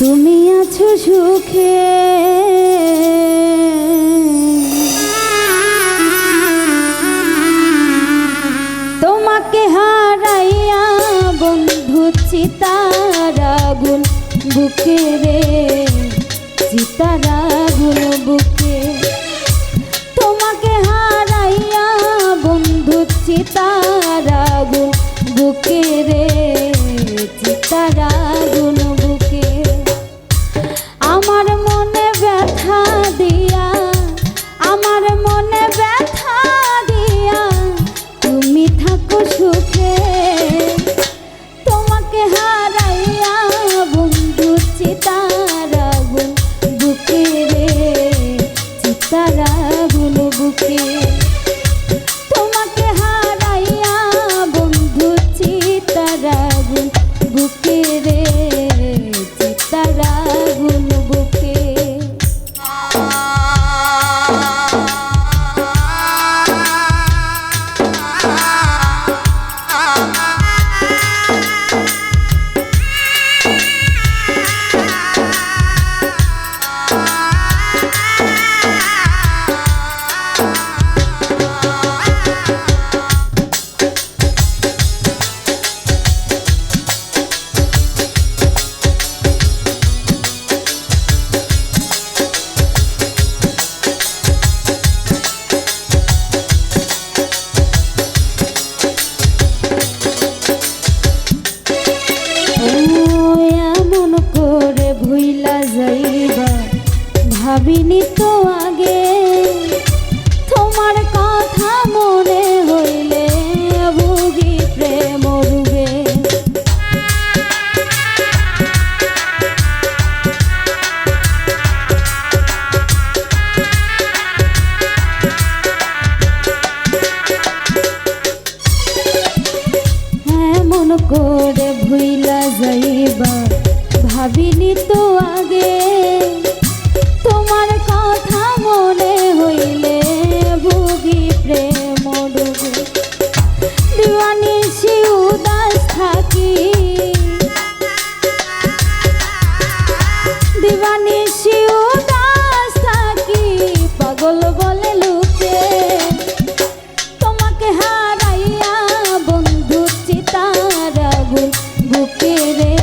তুমি আছো সুখে। তোমাকে হারাইয়া বন্ধু চিতারাগুন বুকে রে চিতারাগুন বুকে। তোমাকে হারাইয়া বন্ধু চিতারাগুন বুকে রে চিতারাগুন ভাবিনি তো আগে। তোমার কথা মনে হইলে ভুগি প্রেম রুগে এমন করে ভুইলা যাইবা, ভাবিনি তো আগে। দিওয়ানি সে উদাস থাকি পাগল বলে লুকে। তোমাকে হারাইয়া বন্ধু চিতারাগুন বুকে রে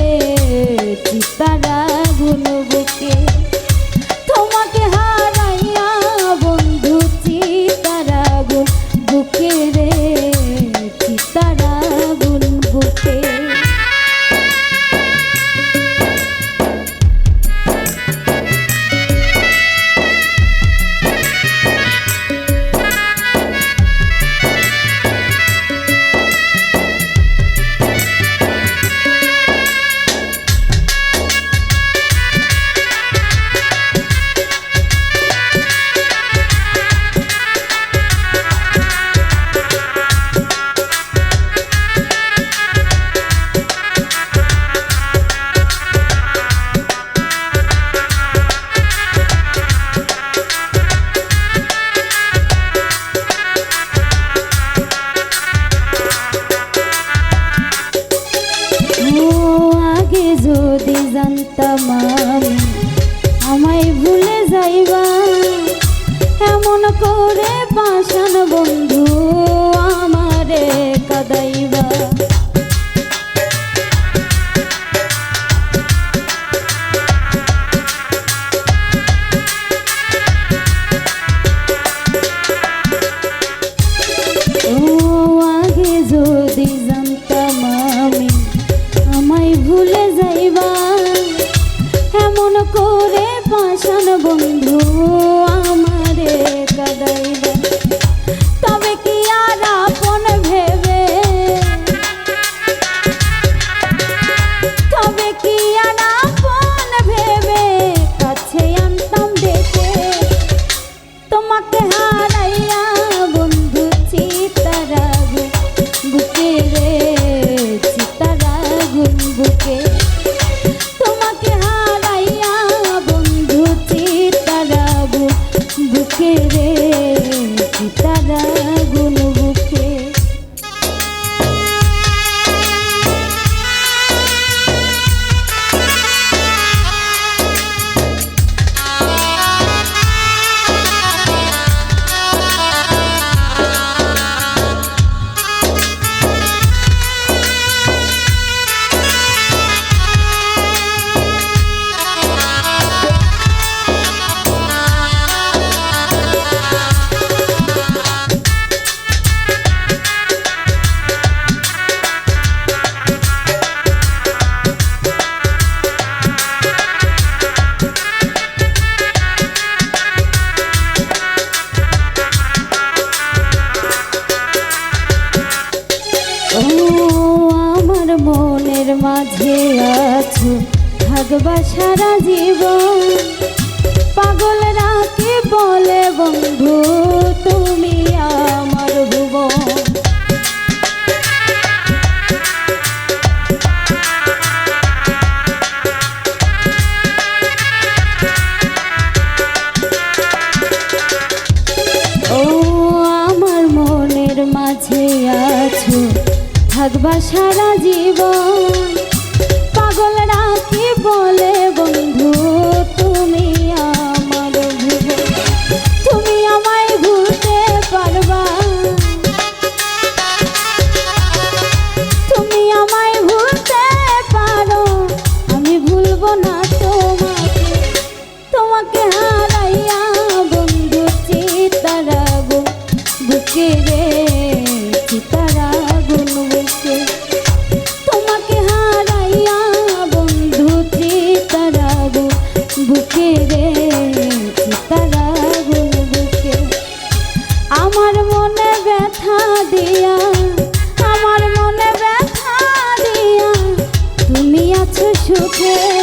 বুকে। আমি আমায় ভুলে যাইবা এমন করে পাশান বন্ধু আমারে কাদাইবা। করে পাশান বন্ধু ভালোবাসারা জীবন বুকে রে তারা মনে ব্যথা আমার মনে ব্যথা দিয়া সুখে।